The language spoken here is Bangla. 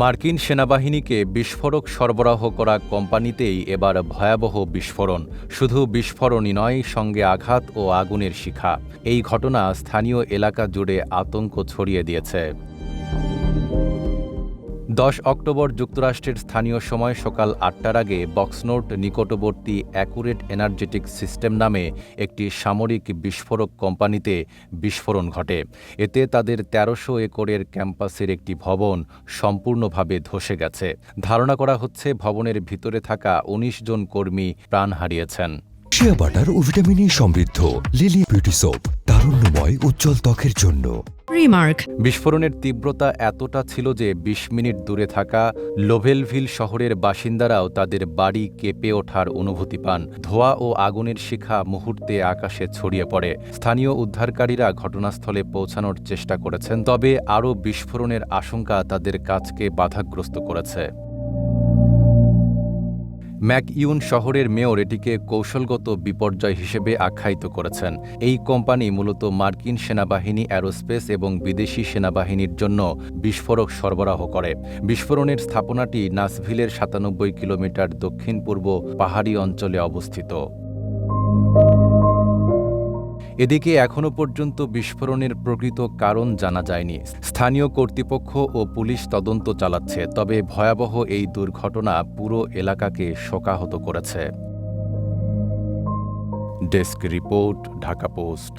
মার্কিন সেনাবাহিনীকে বিস্ফোরক সরবরাহ করা কোম্পানিতেই এবার ভয়াবহ বিস্ফোরণ। শুধু বিস্ফোরণই নয়, সঙ্গে আঘাত ও আগুনের শিখা। এই ঘটনা স্থানীয় এলাকা জুড়ে আতঙ্ক ছড়িয়ে দিয়েছে। দশ অক্টোবর যুক্তরাষ্ট্রের স্থানীয় সময় সকাল আটটার আগে বক্সনোট নিকটবর্তী অ্যাকুরেট এনার্জেটিক সিস্টেম নামে একটি সামরিক বিস্ফোরক কোম্পানিতে বিস্ফোরণ ঘটে। এতে তাদের তেরোশো একরের ক্যাম্পাসের একটি ভবন সম্পূর্ণভাবে ধসে গেছে। ধারণা করা হচ্ছে ভবনের ভিতরে থাকা ১৯ জন কর্মী প্রাণ হারিয়েছেন। শিয়া বাটার ও ভিটামিন সমৃদ্ধ লিলি বিউটি সোপ তারুণ্যময় উজ্জ্বল ত্বকের জন্য। Remark. বিস্ফোরণের তীব্রতা এতটা ছিল যে ২০ মিনিট দূরে থাকা লোভেলভিল শহরের বাসিন্দারাও তাদের বাড়ি কেঁপে ওঠার অনুভূতি পান। ধোঁয়া ও আগুনের শিখা মুহূর্তে আকাশে ছড়িয়ে পড়ে। স্থানীয় উদ্ধারকারীরা ঘটনাস্থলে পৌঁছানোর চেষ্টা করেছেন তবে আরও বিস্ফোরণের আশঙ্কা তাদের কাজকে বাধাগ্রস্ত করেছে। ম্যাকইউন শহরের মেয়র এটিকে কৌশলগত বিপর্যয় হিসেবে আখ্যায়িত করেছেন। এই কোম্পানি মূলত মার্কিন সেনাবাহিনী, অ্যারোস্পেস এবং বিদেশি সেনাবাহিনীর জন্য বিস্ফোরক সরবরাহ করে। বিস্ফোরণের স্থাপনাটি নাসভিলের সাতানব্বই কিলোমিটার দক্ষিণ পূর্ব পাহাড়ি অঞ্চলে অবস্থিত। এদিকে এখনও পর্যন্ত বিস্ফোরণের প্রকৃত কারণ জানা যায়নি। স্থানীয় কর্তৃপক্ষ ও পুলিশ তদন্ত চালাচ্ছে, তবে ভয়াবহ এই দুর্ঘটনা পুরো এলাকাকে শোকাহত করেছে। Desk report, Dhaka Post.